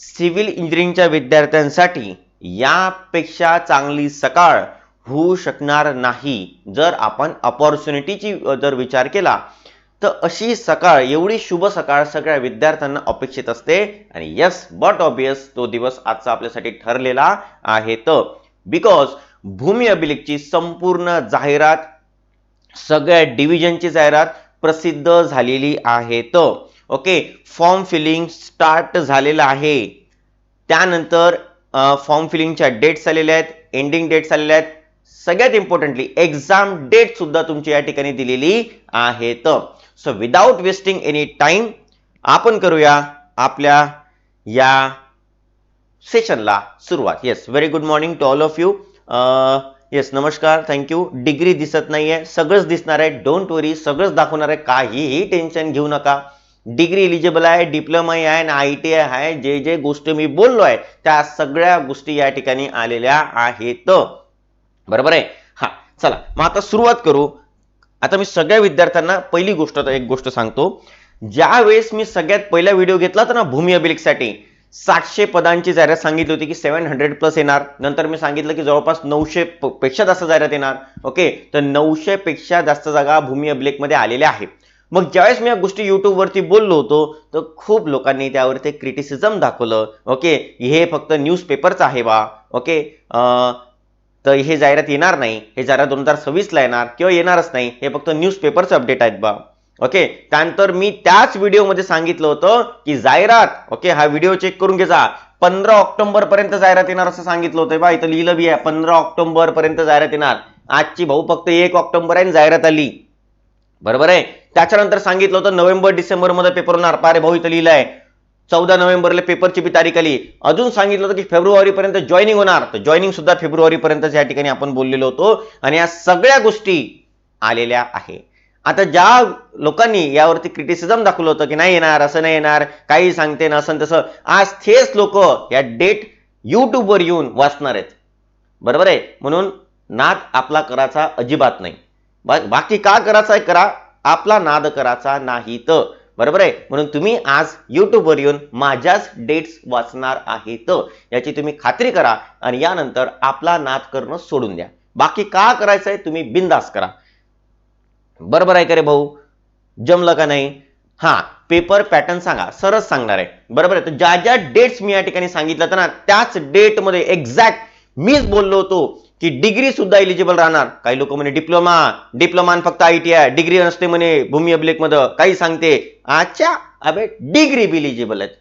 Civil इंजिनिअरिंगच्या विद्यार्थ्यांसाठी यापेक्षा चांगली सकाळ होऊ शकणार नाही. जर आपण अपॉर्च्युनिटीची जर विचार केला तर अशी सकाळ एवढी शुभ सकाळ सगळ्या विद्यार्थ्यांना अपेक्षित असते. आणि यस बट ऑबियस तो दिवस आजचा आपल्यासाठी ठरलेला आहे. तर बिकॉज भूमी अभिलेखची संपूर्ण जाहिरात सगळ्या डिव्हिजनची जाहिरात प्रसिद्ध झालेली आहे. तर ओके फॉर्म फिलिंग स्टार्ट झालेलं आहे. त्यानंतर फॉर्म फिलिंगच्या डेट्स आलेल्या आहेत एंडिंग डेट्स आलेल्या आहेत. सगळ्यात इम्पॉर्टंटली एक्झाम डेट सुद्धा तुमची या ठिकाणी दिलेली आहेत. So without wasting any time आपण करूया आपल्या या सेशनला सुरुवात. Yes very good morning to all of you yes नमस्कार थँक्यू डिग्री दिसत नाहीये सगळंच दिसणार आहे. डोंट वरी सगळंच दाखवणार आहे. काहीही टेन्शन घेऊ नका. डिग्री इलिजिबल आहे डिप्लोमा आहे आणि आय टी आय आहे. जे जे गोष्टी मी बोललो आहे त्या सगळ्या गोष्टी या ठिकाणी आलेल्या आहेत. बरोबर आहे? हा चला मग आता सुरुवात करू. आता मी सगळ्या विद्यार्थ्यांना पहिली गोष्ट एक गोष्ट सांगतो. ज्या वेळेस मी सगळ्यात पहिला व्हिडिओ घेतला होता ना भूमी अभिलेखसाठी सातशे पदांची जाहिरात सांगितली होती की सेव्हन हंड्रेड प्लस येणार. नंतर मी सांगितलं की जवळपास नऊशे पेक्षा जास्त जाहिरात येणार. ओके तर नऊशे पेक्षा जास्त जागा भूमी अभिलेखमध्ये आलेल्या आहेत. मग ज्यावेळेस मी या गोष्टी युट्यूबवरती बोललो होतो तर खूप लोकांनी त्यावरती क्रिटिसिझम दाखवलं. ओके हे फक्त न्यूजपेपरचं आहे बा. ओके तर हे जाहिरात येणार नाही. हे जाहिरात दोन हजार सव्वीसला येणार किंवा येणारच नाही. हे फक्त न्यूजपेपरचं अपडेट आहेत बा. ओके त्यानंतर मी त्याच व्हिडिओमध्ये सांगितलं होतं की जाहिरात ओके हा व्हिडिओ चेक करून घ्यायचा पंधरा ऑक्टोबर पर्यंत जाहिरात येणार असं सांगितलं होतं. बा इथं लिहिलं बी आहे पंधरा ऑक्टोबर पर्यंत जाहिरात येणार. आजची भाऊ फक्त एक ऑक्टोबर आहे आणि जाहिरात आली. बरोबर आहे? त्याच्यानंतर सांगितलं होतं नोव्हेंबर डिसेंबरमध्ये पेपर होणार पारे भाऊ इथं लिहिलंय. चौदा नोव्हेंबरला पेपरची बी तारीख आली. अजून सांगितलं होतं की फेब्रुवारीपर्यंत जॉईनिंग होणार. तर जॉईनिंग सुद्धा फेब्रुवारीपर्यंत या ठिकाणी आपण बोललेलो होतो. आणि या सगळ्या गोष्टी आलेल्या आहे. आता ज्या लोकांनी यावरती क्रिटिसिझम दाखवलं होतं की नाही येणार असं नाही येणार काही सांगते ना असं तसं आज तेच लोक या डेट युट्यूबवर येऊन वाचणार आहेत. बरोबर आहे? म्हणून नाद आपला करायचा अजिबात नाही. बाकी का करायचा आहे करा. आपला नाद करायचा नाही तर. बरोबर आहे? म्हणून तुम्ही आज युट्यूबवर येऊन माझ्याच डेट्स वाचणार आहेत याची तुम्ही खात्री करा आणि यानंतर आपला नाद करणं सोडून द्या. बाकी का करायचं आहे तुम्ही बिंदास करा. बरोबर आहे का रे भाऊ? जमलं का नाही? हा पेपर पॅटर्न सांगा. सरच सांगणार आहे. बरोबर आहे? तर ज्या ज्या डेट्स मी या ठिकाणी सांगितलं ना त्याच डेटमध्ये एक्झॅक्ट मीच बोललो होतो. की डिग्री सुद्धा एलिजिबल राहणार. काही लोक म्हणे डिप्लोमा डिप्लोमा फक्त आय टी आय डिग्री नसते म्हणे भूमी अभिलेखमध्ये काही सांगते अच्छा अबे डिग्री बी एलिजिबल आहेत.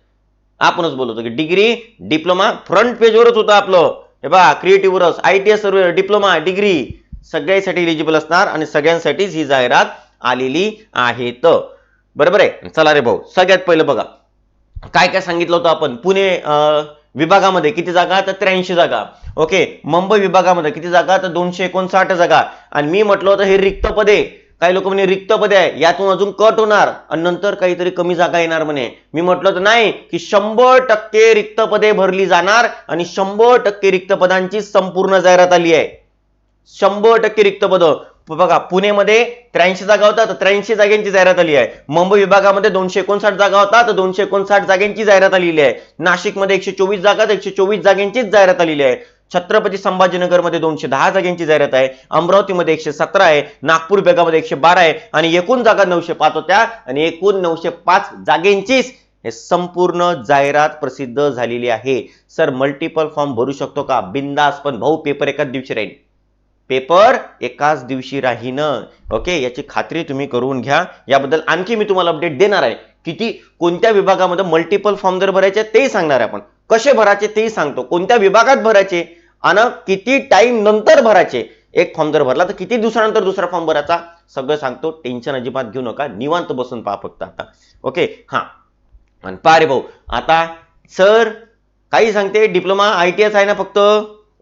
आपणच बोलतो की डिग्री डिप्लोमा फ्रंट पेजवरच होतं आपलं. हे बा क्रिएटिव्हवरच आय टी सर्व डिप्लोमा डिग्री सगळ्यासाठी एलिजिबल असणार आणि सगळ्यांसाठीच ही जाहिरात आलेली आहे तर बरोबर आहे? चला रे भाऊ सगळ्यात पहिलं बघा. काय काय सांगितलं होतं आपण? पुणे विभागामध्ये किती जागा? तर त्र्याऐंशी जागा. ओके मुंबई विभागामध्ये किती जागा? तर दोनशे एकोणसाठ जागा. आणि मी म्हटलं होतं हे रिक्त पदे. काही लोक म्हणे रिक्त पदे आहे. यातून अजून कट होणार. आणि नंतर काहीतरी कमी जागा येणार म्हणे. मी म्हटलं तर नाही की शंभर टक्के रिक्त पदे भरली जाणार आणि शंभर टक्के रिक्त पदांची संपूर्ण जाहिरात आली आहे. शंभर टक्के रिक्त पद. बघा पुणेमध्ये त्र्याऐंशी जागा होता तर त्र्याऐंशी जागेंची जाहिरात आली आहे. मुंबई विभागामध्ये दोनशे एकोणसाठ जागा होता तर दोनशे एकोणसाठ जागेंची जाहिरात आलेली आहे. नाशिकमध्ये एकशे चोवीस जागा तर एकशे चोवीस जागेंचीच जाहिरात आलेली आहे. छत्रपती संभाजीनगरमध्ये दोनशे दहा जागेंची जाहिरात आहे. अमरावतीमध्ये एकशे सतरा आहे. नागपूर विभागामध्ये एकशे बारा आहे. आणि एकूण जागा नऊशे पाच होत्या. आणि एकूण नऊशे पाच जागेंचीच हे संपूर्ण जाहिरात प्रसिद्ध झालेली आहे. सर मल्टिपल फॉर्म भरू शकतो का? बिंदास पण भाऊ पेपर एकाच दिवशी राहील. पेपर एकाच दिवशी राहीनं ओके? याची खात्री तुम्ही करून घ्या. याबद्दल आणखी मी तुम्हाला अपडेट देणार आहे. किती? कोणत्या विभागामध्ये मल्टिपल फॉर्म जर भरायचे तेही सांगणार आहे आपण. कसे भरायचे तेही सांगतो. कोणत्या विभागात भरायचे? आणि किती टाइम नंतर भरायचे? एक फॉर्म जर भरला तर किती दिवसानंतर दुसरा फॉर्म भरायचा? सगळं सांगतो. टेन्शन अजिबात घेऊ नका. निवांत बसून पहा फक्त आता. ओके? हा. आणि पा रे भाऊ. आता सर काही सांगते. डिप्लोमा आय टी एस आहे ना फक्त?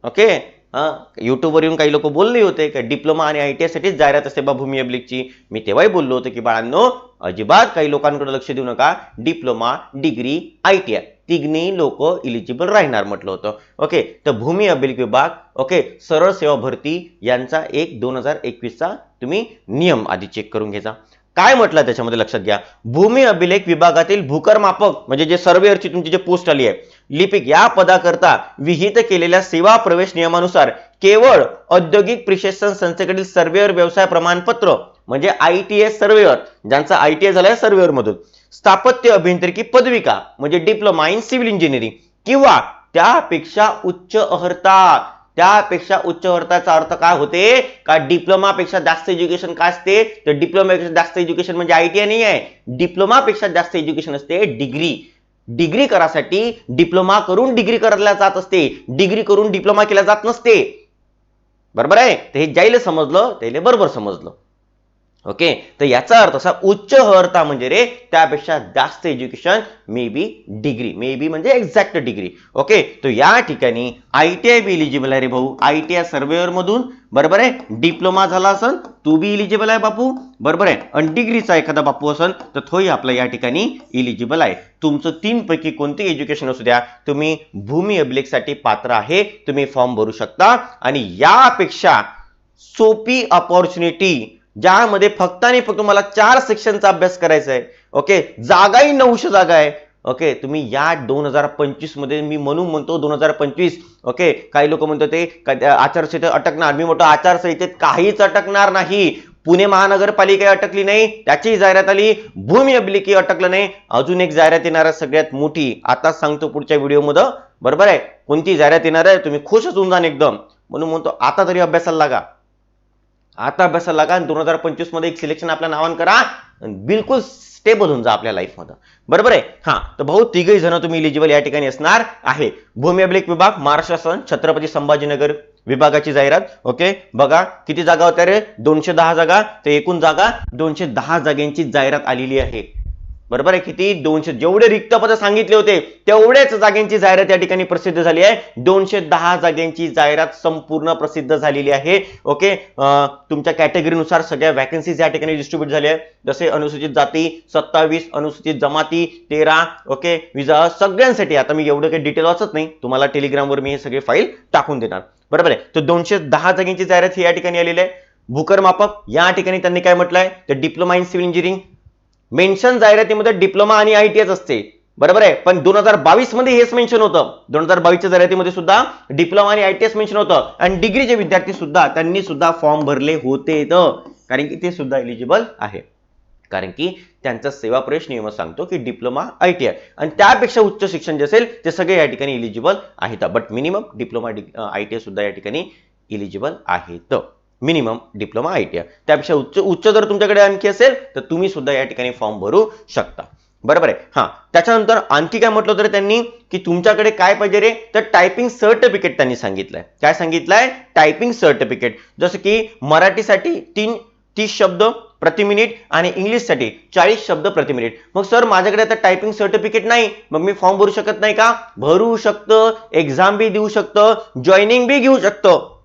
ओके? हां युट्यूबवर येऊन काही लोक बोलले होते का डिप्लोमा आणि आय टी आयसाठीच जाहिरात असते बा भूमी अब्लिकची. मी तेव्हाही बोललो होतो की बाळांनो अजिबात काही लोकांकडे लक्ष देऊ नका. Diploma degree I T I तिघनी लोक इलिजिबल राहणार म्हटलं होतं. ओके तर भूमी अभिलेख विभाग ओके सरळ सेवा भरती यांचा एक दोन हजार एकवीसचा तुम्ही नियम आधी चेक करून घ्यायचा. काय म्हटलं त्याच्यामध्ये लक्षात घ्या. भूमी अभिलेख विभागातील भूकर मापक म्हणजे जे सर्वेअरची तुमची जे पोस्ट आली आहे लिपिक या पदाकरता विहित केलेल्या सेवा प्रवेश नियमानुसार केवळ औद्योगिक प्रशिक्षण संस्थेकडील सर्वेअर व्यवसाय प्रमाणपत्र म्हणजे आय टी एस सर्वेअर ज्यांचा आय टी एस झालाय सर्वेअर मधून स्थापत्य अभियांत्रिकी पदविका म्हणजे डिप्लोमा इन सिव्हिल इंजिनिअरिंग किंवा त्यापेक्षा उच्च अर्हता त्यापेक्षा उच्च वर्ताचा अर्थ काय होते? का डिप्लोमापेक्षा जास्त एज्युकेशन काय असते? तर डिप्लोमापेक्षा जास्त एज्युकेशन म्हणजे आय टी नाही आहे डिप्लोमापेक्षा जास्त एज्युकेशन असते डिग्री. डिग्री करासाठी डिप्लोमा करून डिग्री करायला जात असते. डिग्री करून डिप्लोमा केला जात नसते. बरोबर आहे? ते हे ज्याला समजलं त्याला बरोबर समजलं. ओके? तर याचा अर्थ असा उच्च अर्थ म्हणजे रे त्यापेक्षा जास्त education may be degree may be म्हणजे एक्झॅक्ट डिग्री ओके? तर या ठिकाणी I T I be eligible आहे रे भाऊ. आय टी आय सर्वेअर मधून बरोबर आहे? डिप्लोमा झाला असेल तू बी इलिजिबल आहे बापू. बरोबर आहे? आणि डिग्रीचा एखादा बापू असन तर तोही आपला या ठिकाणी इलिजिबल आहे. तुमचं तीन पैकी कोणते एज्युकेशन असू द्या तुम्ही भूमी अभिलेखसाठी पात्र आहे तुम्ही फॉर्म भरू शकता. आणि यापेक्षा सोपी अपॉर्च्युनिटी ज्यामध्ये फक्त आणि फक्त तुम्हाला चार सेक्शनचा अभ्यास करायचा आहे. ओके? जागाही नऊशे जागा आहे. ओके? तुम्ही या दोन हजार पंचवीसमध्ये मी म्हणून म्हणतो दोन हजार पंचवीस. ओके? काही लोक म्हणतो ते आचारसंहिता अटकणार. मी म्हणतो आचारसंहितेत काहीच अटकणार नाही. पुणे महानगरपालिका अटकली नाही. त्याची जाहिरात आली. भूमी अभिलेखी अटकलं नाही. अजून एक जाहिरात येणार आहे सगळ्यात मोठी. आता सांगतो पुढच्या व्हिडिओमध्ये. बरोबर आहे? कोणती जाहिरात येणार आहे? तुम्ही खुशच होऊन जाण एकदम. म्हणून म्हणतो आता तरी अभ्यासाला लागा. आता बसा लागा दोन हजार पंचवीसमध्ये एक सिलेक्शन आपल्या नावान करा बिलकुल स्टेबल होऊन जा आपल्या लाईफमध्ये बरोबर आहे? हा तर भाऊ तिघही जण तुम्ही इलिजिबल या ठिकाणी असणार आहे. भूमी अभिलेख विभाग महाराष्ट्र शासन छत्रपती संभाजीनगर विभागाची जाहिरात. ओके बघा किती जागा होत्या रे? दोनशे दहा जागा तर एकूण जागा दोनशे दहा जागांची जाहिरात आलेली आहे. बरोबर आहे? किती? दोनशे जेवढे रिक्त पद सांगितले होते तेवढेच जागेंची जाहिरात या ठिकाणी प्रसिद्ध झाली आहे. दोनशे दहा जागेंची जाहिरात संपूर्ण प्रसिद्ध झालेली आहे. ओके? तुमच्या कॅटेगरीनुसार सगळ्या व्हॅकन्सीज या ठिकाणी डिस्ट्रीब्यूट झाल्या आहेत. जसे अनुसूचित जाती सत्तावीस अनुसूचित जमाती तेरा ओके? विजा सगळ्यांसाठी. आता मी एवढं काही डिटेल वाचत नाही. तुम्हाला टेलिग्रामवर मी हे सगळे फाईल टाकून देणार. बरोबर आहे? तर दोनशे दहा जागांची जाहिरात ही या ठिकाणी आलेली आहे. भूकर मापक या ठिकाणी त्यांनी काय म्हटलंय? तर diploma in civil engineering mention जाहिरातीमध्ये डिप्लोमा आणि आय टी एस असते. बरोबर आहे? पण दोन हजार बावीसमध्ये हेच मेन्शन होतं. दोन हजार बावीसच्या जाहिरातीमध्ये सुद्धा डिप्लोमा आणि आय टी एस मेन्शन होतं. आणि डिग्रीचे विद्यार्थी सुद्धा त्यांनी सुद्धा फॉर्म भरले होते कारण की ते सुद्धा एलिजिबल आहे. कारण की त्यांचा सेवा प्रवेश नियम सांगतो की डिप्लोमा आय टी आय. आणि त्यापेक्षा उच्च शिक्षण जे असेल ते सगळे या ठिकाणी इलिजिबल आहेत. But minimum diploma I T I सुद्धा या ठिकाणी इलिजिबल आहेत. Minimum diploma I T I. त्यापेक्षा उच्च उच्च जर तुमच्याकडे आणखी असेल तर तुम्ही सुद्धा या ठिकाणी फॉर्म भरू शकता. बरोबर आहे? हा. त्याच्यानंतर आणखी काय म्हटलं तर त्यांनी? की तुमच्याकडे काय पाहिजे रे? तर टायपिंग सर्टिफिकेट त्यांनी सांगितलंय. काय सांगितलंय? टायपिंग सर्टिफिकेट जसं की मराठीसाठी तीन तीस शब्द प्रति मिनिट आणि इंग्लिशसाठी चाळीस शब्द प्रति मिनिट मग सर माझ्याकडे आता टायपिंग सर्टिफिकेट नाही. मग मी फॉर्म भरू शकत नाही का? भरू शकतं. एक्झाम बी देऊ शकतं. जॉईनिंग बी घेऊ शकतं.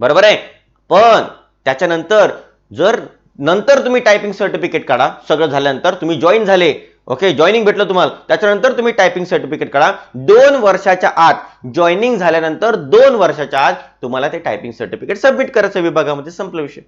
बरोबर आहे? पण त्याच्यानंतर जर नंतर तुम्ही टायपिंग सर्टिफिकेट काढा सगळं झाल्यानंतर तुम्ही जॉईन झाले ओके जॉईनिंग भेटलं तुम्हाला. त्याच्यानंतर तुम्ही टायपिंग सर्टिफिकेट काढा. दोन वर्षाच्या आत जॉईनिंग झाल्यानंतर दोन वर्षाच्या आत तुम्हाला ते टायपिंग सर्टिफिकेट सबमिट करायचं विभागामध्ये. संपलं विषय.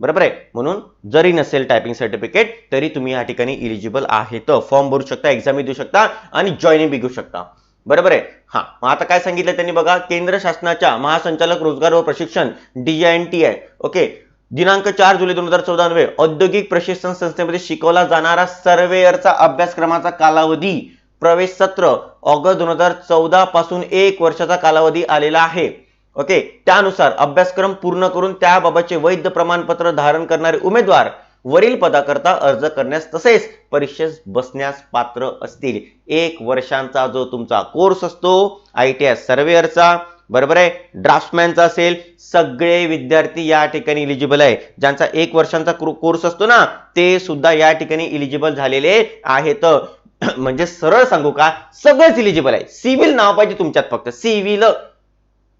बरोबर आहे? म्हणून जरी नसेल टायपिंग सर्टिफिकेट तरी तुम्ही या ठिकाणी इलिजिबल आहेत फॉर्म भरू शकता एक्झाम देऊ शकता आणि जॉईनिंग बी घेऊ शकता. बरोबर आहे. हा मग आता काय सांगितलं त्यांनी बघा केंद्र शासनाच्या महासंचालक रोजगार व प्रशिक्षण डीआयएनटी आहे ओके दिनांक चार जुलै दोन हजार चौदा नव्हे औद्योगिक प्रशिक्षण संस्थेमध्ये शिकवला जाणारा सर्वेअरचा अभ्यासक्रमाचा कालावधी प्रवेश सत्र ऑगस्ट दोन हजार चौदा पासून एक वर्षाचा कालावधी आलेला आहे. ओके त्यानुसार अभ्यासक्रम पूर्ण करून त्याबाबतचे वैध प्रमाणपत्र धारण करणारे उमेदवार वरील पदाकरता अर्ज करण्यास तसेच परीक्षेस बसण्यास पात्र असतील. एक वर्षांचा जो तुमचा कोर्स असतो आय टी आय सर्वेअरचा बरोबर आहे? ड्राफ्टमॅनचा असेल सगळे विद्यार्थी या ठिकाणी इलिजिबल आहे. ज्यांचा एक वर्षांचा कोर्स असतो ना ते सुद्धा या ठिकाणी इलिजिबल झालेले आहेत. म्हणजे सरळ सांगू का सगळंच इलिजिबल आहे. सिव्हिल नाव पाहिजे तुमच्यात फक्त. सिव्हिल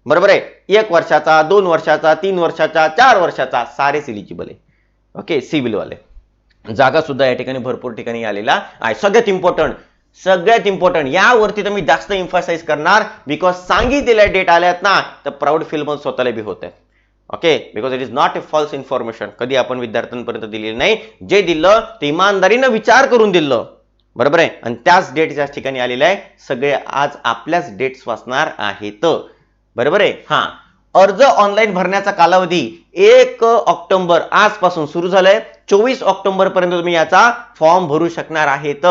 बरोबर आहे? एक वर्षाचा दोन वर्षाचा तीन वर्षाचा चार वर्षाचा सारेच इलिजिबल आहे. ओके सिव्हिल वाले जागा सुद्धा या ठिकाणी भरपूर ठिकाणी आलेला आहे. सगळ्यात इम्पॉर्टंट सगळ्यात इम्पॉर्टंट यावरती तर मी जास्त इम्फासाइज करणार बिकॉज सांगितलेल्या डेट आल्यात ना तर प्राऊड फील पण स्वतःला बी होत आहे okay because it is not a false information कधी आपण विद्यार्थ्यांपर्यंत दिलेली नाही. जे दिलं ते इमानदारीनं विचार करून दिलं. बरोबर आहे? आणि त्याच डेट ज्या ठिकाणी आलेलं आहे सगळे आज आपल्याच डेट्स वाचणार आहेत. बरोबर आहे? हा. अर्ज ऑनलाईन भरण्याचा कालावधी एक ऑक्टोबर आजपासून सुरू झालाय. चोवीस ऑक्टोबर पर्यंत तुम्ही याचा फॉर्म भरू शकणार आहेत.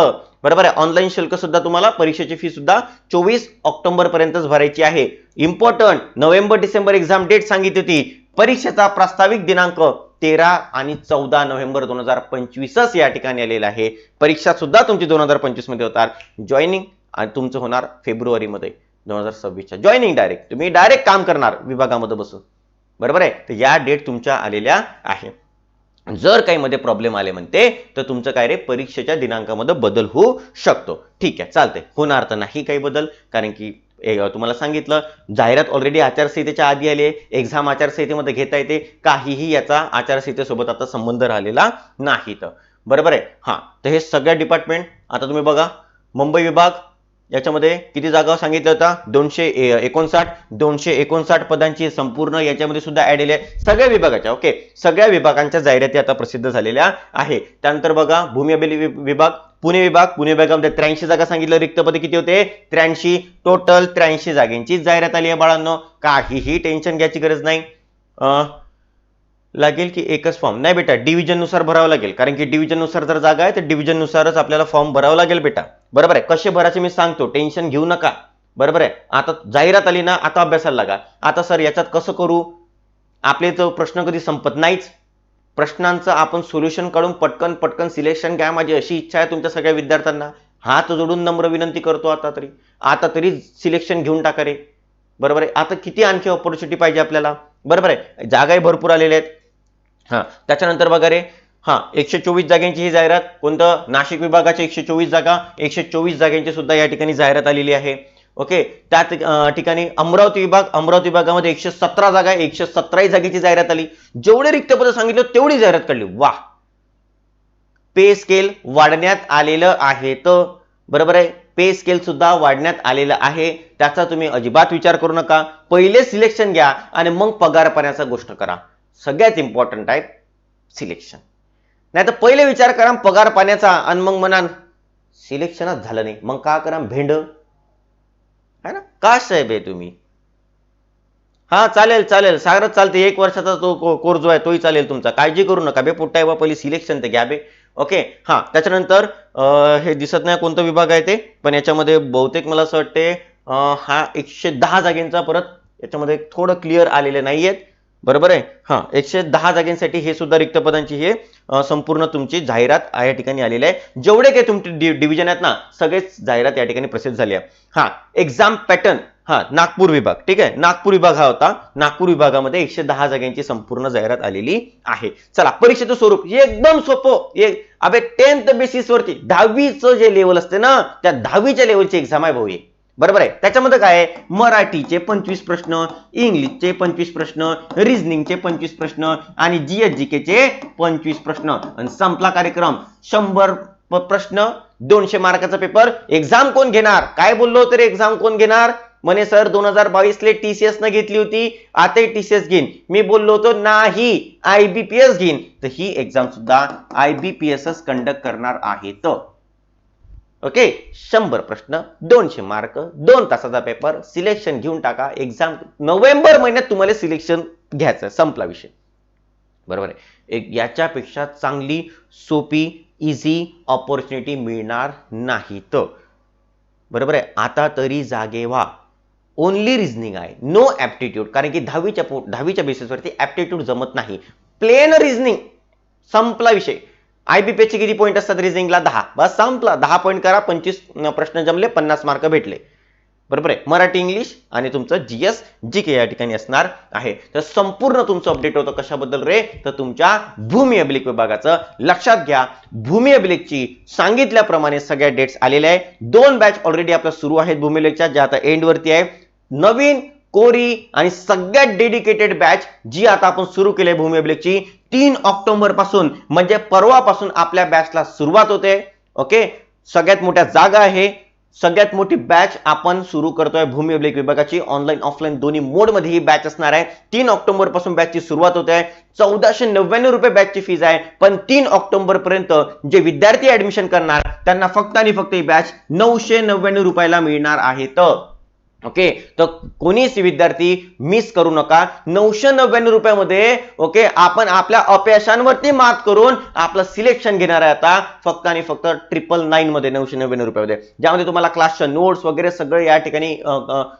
बरोबर आहे? ऑनलाईन शुल्क सुद्धा तुम्हाला परीक्षेची फी सुद्धा चोवीस ऑक्टोबर पर्यंतच भरायची आहे. Important November December exam date सांगितली होती. परीक्षेचा प्रास्ताविक दिनांक तेरा आणि चौदा नोव्हेंबर दोन हजार पंचवीसच या ठिकाणी आलेला आहे. परीक्षा सुद्धा तुमची दोन हजार पंचवीसमध्ये जॉईनिंग आणि तुमचं होणार फेब्रुवारीमध्ये. दोन हजार सव्वीसच्या जॉईनिंग डायरेक्ट तुम्ही डायरेक्ट काम करणार विभागामध्ये बसून. बरोबर आहे? तर या डेट तुमच्या आलेल्या आहे. जर काही मध्ये प्रॉब्लेम आले म्हणते तर तुमचं काय रे? परीक्षेच्या दिनांकामध्ये बदल होऊ शकतो. ठीक आहे चालतंय. होणार तर नाही काही बदल कारण की तुम्हाला सांगितलं जाहिरात ऑलरेडी आचारसंहितेच्या आधी आली आहे. एक्झाम आचारसंहितेमध्ये घेता येते. काहीही याचा आचारसंहितेसोबत आता संबंध राहिलेला नाही तर. बरोबर आहे? हा. तर हे सगळ्या डिपार्टमेंट आता तुम्ही बघा मुंबई विभाग याच्यामध्ये किती जागा सांगितलं होता दोनशे एकोणसाठ. दोनशे एकोणसाठ पदांची संपूर्ण याच्यामध्ये सुद्धा ऍड आहे. सगळ्या विभागाच्या ओके सगळ्या विभागांच्या जाहिराती आता प्रसिद्ध झालेल्या आहे. त्यानंतर बघा भूमी अभिलेख विभाग पुणे विभाग. पुणे विभागामध्ये त्र्याऐंशी जागा सांगितलं रिक्त पदे किती होते? त्र्याऐंशी. टोटल त्र्याऐंशी जागेंची जाहिरात आली आहे बाळांनो. काहीही टेन्शन घ्यायची गरज नाही. लागेल की एकच फॉर्म. नाही बेटा डिव्हिजननुसार भरावं लागेल. कारण की डिव्हिजननुसार जर जागा आहे तर डिव्हिजननुसारच आपल्याला फॉर्म भरावं लागेल बेटा. बरोबर आहे? कसे भरायचे मी सांगतो. टेन्शन घेऊ नका. बरोबर आहे? आता जाहिरात आली ना आता अभ्यासाला लागा. आता सर याच्यात कसं करू? आपले तो प्रश्न कधी संपत नाहीच. प्रश्नांचं आपण सोल्युशन काढून पटकन पटकन सिलेक्शन घ्या माझी अशी इच्छा आहे तुमच्या सगळ्या विद्यार्थ्यांना. हात जोडून नम्र विनंती करतो आता तरी. आता तरी सिलेक्शन घेऊन टाका रे. बरोबर आहे? आता किती आणखी ऑपॉर्च्युनिटी पाहिजे आपल्याला? बरोबर आहे? जागाही भरपूर आलेल्या आहेत. हां त्याच्यानंतर बघा रे. हा एकशे चोवीस जागांची ही जाहिरात. कोणतं? नाशिक विभागाची एकशे चोवीस जागा. एकशे चोवीस जागांची सुद्धा या ठिकाणी जाहिरात आलेली आहे. ओके? त्या ठिकाणी अमरावती विभाग अमरावती विभागामध्ये एकशे सतरा जागा आहे एकशे सतराही जागेची जाहिरात आली. जेवढे रिक्त पदं सांगितलं तेवढी जाहिरात काढली. वा पे स्केल वाढण्यात आलेलं आहे तर. बरोबर आहे? पे स्केल सुद्धा वाढण्यात आलेलं आहे. त्याचा तुम्ही अजिबात विचार करू नका. पहिले सिलेक्शन घ्या आणि मग पगार पाण्याचा गोष्ट करा. सगळ्यात इम्पॉर्टंट आहे सिलेक्शन नाही तर पहिले विचार करा पगार पाण्याचा आणि मग म्हणान सिलेक्शनच झालं नाही. मग का करा? भेंड. है ना? का साहेब आहे तुम्ही? हा चालेल चालेल. सागरच चालते एक वर्षाचा तो को- कोर्स जो आहे तोही चालेल तुमचा. काळजी करू नका बे. पुट्टा बा पहिली सिलेक्शन ते घ्या बे. ओके हा त्याच्यानंतर हे दिसत नाही कोणता विभाग आहे ते पण याच्यामध्ये बहुतेक मला असं वाटते हा एकशे दहा जागेंचा परत याच्यामध्ये थोडं क्लिअर आलेले नाहीयेत. बरोबर आहे? हा एकशे दहा जागेंसाठी हे सुद्धा रिक्त पदांची हे संपूर्ण तुमची जाहिरात या ठिकाणी आलेली आहे. जेवढे काही तुमचे डिव्हिजन आहेत ना सगळेच जाहिरात या ठिकाणी प्रसिद्ध झाली आहे. हा एक्झाम पॅटर्न हा नागपूर विभाग ठीक आहे? नागपूर विभाग हा होता. नागपूर विभागामध्ये एकशे दहा जागांची संपूर्ण जाहिरात आलेली आहे. चला परीक्षेचं स्वरूप हे एकदम सोपं. एक अबे टेन्थ बेसिस वरती दहावीचं जे लेवल असते ना त्या दहावीच्या लेवलची एक्झाम आहे भाऊ हे. बरोबर आहे. त्याच्यामध्ये काय आहे? मराठीचे पंचवीस प्रश्न इंग्लिशचे पंचवीस प्रश्न रिझनिंगचे पंचवीस प्रश्न आणि जीएसजीकेचे पंचवीस प्रश्न. आणि संपला कार्यक्रम. शंभर प्रश्न दोनशे मार्काचा पेपर एक्झाम कोण घेणार? काय बोललो तरी एक्झाम कोण घेणार? म्हणे सर दोन हजार बावीसले टीसीएस न घेतली होती. आताही टीसीएस घेईन. मी बोललो होतो नाही आयबीपीएस घेईन. तर ही एक्झाम सुद्धा आयबीपीएसच कंडक्ट करणार आहेत ओके? शंभर प्रश्न दोनशे मार्क दोन तासाचा पेपर सिलेक्शन घेऊन टाका. एक्झाम नोव्हेंबर महिन्यात तुम्हाला सिलेक्शन घ्यायचं संपला विषय. बरोबर आहे? एक याच्यापेक्षा चांगली सोपी इझी ऑपॉर्च्युनिटी मिळणार नाही तर बरोबर आहे? आता तरी जागे व्हा. ओनली रिझनिंग आहे. नो ॲप्टिट्यूड कारण की दहावीच्या पो दहावीच्या बेसिसवरती ॲप्टिट्यूड जमत नाही. प्लेन रिझनिंग संपला विषय. आयबीपीचे किती पॉईंट असतात? रिझनिंगला दहा. बस संपला. दहा पॉईंट करा. पंचवीस प्रश्न जमले. पन्नास मार्क भेटले. बरोबर आहे? मराठी इंग्लिश आणि तुमचं जी एस जी के या ठिकाणी असणार आहे. तर संपूर्ण तुमचं अपडेट होतं कशाबद्दल रे? तर तुमच्या भूमी अभिलेख विभागाचं लक्षात घ्या. भूमी अभिलेखची सांगितल्याप्रमाणे सगळ्या डेट्स आलेल्या आहे. दोन बॅच ऑलरेडी आपल्या सुरू आहेत भूमी अभिलेखच्या ज्या आता एंडवरती आहे. नवीन कोरी आणि सगळ्यात डेडिकेटेड बॅच जी आता आपण सुरू केली आहे भूमी अभिलेखची तीन ऑक्टोबरपासून म्हणजे परवापासून आपल्या बॅचला सुरुवात होते. ओके सगळ्यात मोठ्या जागा आहे. सगळ्यात मोठी बॅच आपण सुरू करतोय भूमी अभिलेख विभागाची. ऑनलाईन ऑफलाईन दोन्ही मोडमध्ये ही बॅच असणार आहे. तीन ऑक्टोबरपासून बॅचची सुरुवात होते. आहे चौदाशे नव्याण्णव रुपये बॅचची फीज आहे. पण तीन ऑक्टोबर पर्यंत जे विद्यार्थी ऍडमिशन करणार त्यांना फक्त आणि फक्त ही बॅच नऊशे नव्याण्णव रुपयाला मिळणार आहे. तर ओके तर कोणीच विद्यार्थी मिस करू नका. नऊशे नव्याण्णव रुपयामध्ये ओके आपण आपल्या अपयशांवरती मात करून आपलं सिलेक्शन घेणार आहे आता. फक्त आणि फक्त ट्रिपल नाईन मध्ये नऊशे नव्याण्णव रुपयामध्ये. ज्यामध्ये तुम्हाला क्लासच्या नोट्स वगैरे सगळं या ठिकाणी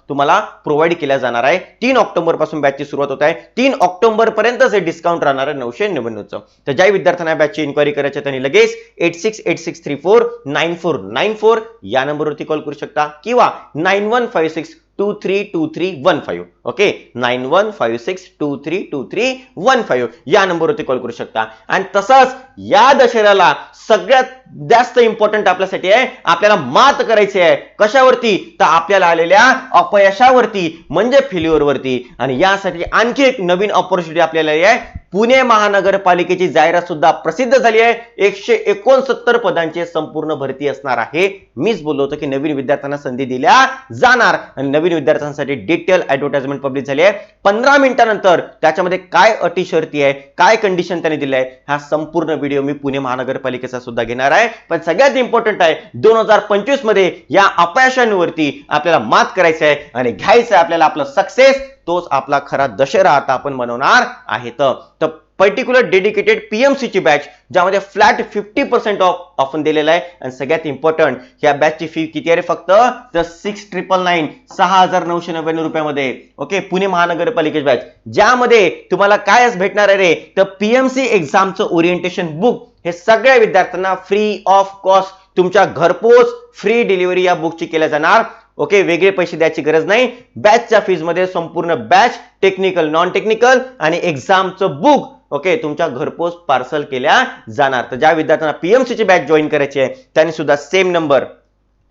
तुम्हाला प्रोव्हाइड केल्या जाणार आहे. तीन ऑक्टोबरपासून बॅचची सुरुवात होत आहे. तीन ऑक्टोबर पर्यंतच हे डिस्काउंट राहणार आहे नऊशे नव्याण्णवचं. तर ज्या विद्यार्थ्यांना बॅचची इन्क्वायरी करायची आहे त्यांनी लगेच eight six eight six three four nine four nine four या नंबरवरती कॉल करू शकता. किंवा nine one five six two three two three one five okay nine one five six two three two three one five या नंबरवरती call करू शकता आणि तसंच या दशऱ्याला सगळ्यात जास्त इम्पॉर्टंट आपल्यासाठी आहे आपल्याला मात करायची आहे कशावरती तर आपल्याला आलेल्या अपयशावरती म्हणजे फेल्युअरवरती आणि यासाठी आणखी एक नवीन ऑपॉर्च्युनिटी आपल्याला आहे पुणे महानगरपालिकेची जाहिरात सुद्धा प्रसिद्ध झाली आहे. एकशे एकोणसत्तर पदांची संपूर्ण भरती असणार आहे. मीच बोललो होतो की नवीन विद्यार्थ्यांना संधी दिल्या जाणार आणि नवीन विद्यार्थ्यांसाठी डिटेल ऍडव्हर्टाइजमेंट पब्लिश झाली आहे. पंधरा मिनिटानंतर त्याच्यामध्ये काय अटी शर्ती आहे काय कंडिशन त्यांनी दिले आहे हा संपूर्ण व्हिडिओ मी पुणे महानगरपालिकेचा सुद्धा घेणार आहे. पण सगळ्यात इम्पॉर्टंट आहे दोन हजार पंचवीसमध्ये या अपयशांवरती आपल्याला मात करायचं आहे आणि घ्यायचं आहे आपल्याला आपलं सक्सेस तोच आपला खरा दशेरा आता आपण बनवणार आहे तर पर्टिक्युलर डेडिकेटेड पीएमसी ची बॅच ज्यामध्ये flat fifty percent off offer दिलेला आहे. आणि सगळ्यात इम्पॉर्टंट या बॅचची फी किती आहे रे फक्त? तर सिक्स ट्रिपल नाईन सहा हजार नऊशे नव्याण्णव रुपयामध्ये. ओके पुणे महानगरपालिकेची बॅच ज्यामध्ये तुम्हाला काय भेटणार आहे रे? तर पीएमसी एक्झामचं ओरिएंटेशन बुक हे सगळ्या विद्यार्थ्यांना फ्री ऑफ कॉस्ट तुमच्या घरपोच फ्री डिलिव्हरी या बुकची केल्या जाणार. ओके वेगळे पैसे द्यायची गरज नाही. बॅचच्या फीजमध्ये संपूर्ण बॅच टेक्निकल नॉन टेक्निकल आणि एक्झामचं बुक ओके तुमच्या घरपोच पार्सल केल्या जाणार. तर ज्या विद्यार्थ्यांना पीएमसी ची बॅच जॉईन करायची आहे त्यांनी सुद्धा same number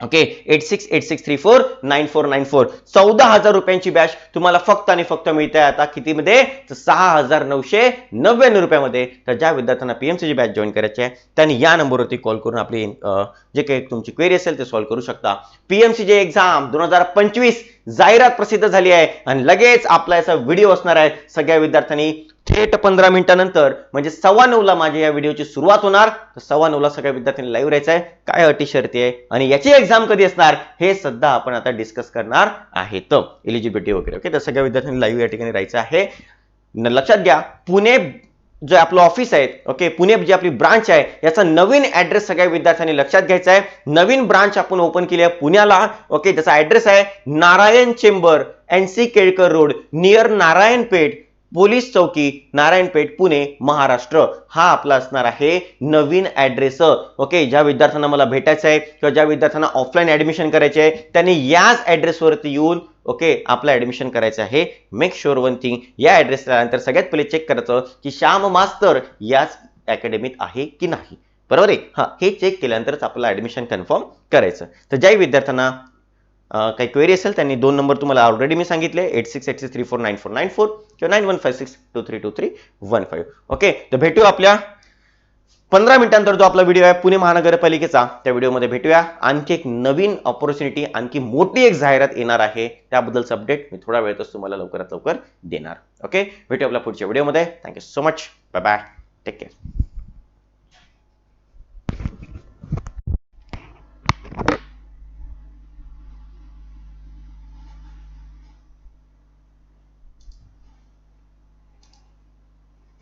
okay? Eight six eight six three four nine four nine four चौदा हजार रुपयांची बॅच तुम्हाला फक्त आणि फक्त मिळते आता कितीमध्ये? तर सहा हजार नऊशे नव्याण्णव रुपयामध्ये. तर ज्या विद्यार्थ्यांना पीएमसीची बॅच जॉईन करायची आहे त्यांनी या नंबरवरती कॉल करून आपली जे काही तुमची क्वेरी असेल ते सॉल्व्ह करू शकता. पीएमसी जे एक्झाम दोन हजार पंचवीस जाहिरात प्रसिद्ध झाली आहे. आणि लगेच आपला याचा व्हिडिओ असणार आहे. सगळ्या विद्यार्थ्यांनी थेट पंधरा मिनिटानंतर म्हणजे सव्वा नऊला माझ्या या व्हिडिओची सुरुवात होणार. तर सव्वा नऊला सगळ्या विद्यार्थ्यांनी लाईव्ह राहायचं आहे काय अटी शर्ती आहे? आणि याची एक्झाम कधी असणार? हे सध्या आपण आता डिस्कस करणार आहेत. एलिजिबिलिटी वगैरे. ओके तर सगळ्या विद्यार्थ्यांनी लाईव्ह या ठिकाणी राहायचं आहे. लक्षात घ्या पुणे जे आपलं ऑफिस आहे ओके पुणे जी आपली ब्रांच आहे याचा नवीन ऍड्रेस सगळ्या विद्यार्थ्यांनी लक्षात घ्यायचा आहे. नवीन ब्रांच आपण ओपन केली आहे पुण्याला. ओके त्याचा ऍड्रेस आहे Narayan chamber N C Kelkar road near Narayan Peth police चौकी नारायणपेठ पुणे महाराष्ट्र. हा आपला असणार आहे नवीन ऍड्रेस ओके ज्या विद्यार्थ्यांना मला भेटायचं आहे किंवा ज्या विद्यार्थ्यांना ऑफलाईन ऍडमिशन करायचे आहे त्यांनी याच ऍड्रेसवरती येऊन ओके आपलं ऍडमिशन करायचं आहे. मेक शुअर वन थिंग या ॲड्रेसला नंतर सगळ्यात पहिले चेक करायचं की श्याम मास्तर याच अकॅडमीत आहे की नाही. बरोबर आहे? हा हे चेक केल्यानंतरच आपल्याला ऍडमिशन कन्फर्म करायचं. तर ज्याही विद्यार्थ्यांना काही क्वेरी असेल त्यांनी दोन नंबर तुम्हाला ऑलरेडी मी सांगितले eight six eight six three four nine four nine four किंवा nine one five six two three two three one five okay तर भेटू आपल्या पंधरा मिनिटांतर जो आपला व्हिडिओ आहे पुणे महानगरपालिकेचा त्या व्हिडिओमध्ये भेटूया. आणखी एक नवीन ऑपॉर्च्युनिटी आणखी मोठी एक जाहिरात येणार आहे. त्याबद्दलचं अपडेट मी थोडा वेळातच तुम्हाला लवकरात लवकर देणार. ओके भेटू आपल्या पुढच्या व्हिडिओमध्ये thank you so much bye bye take care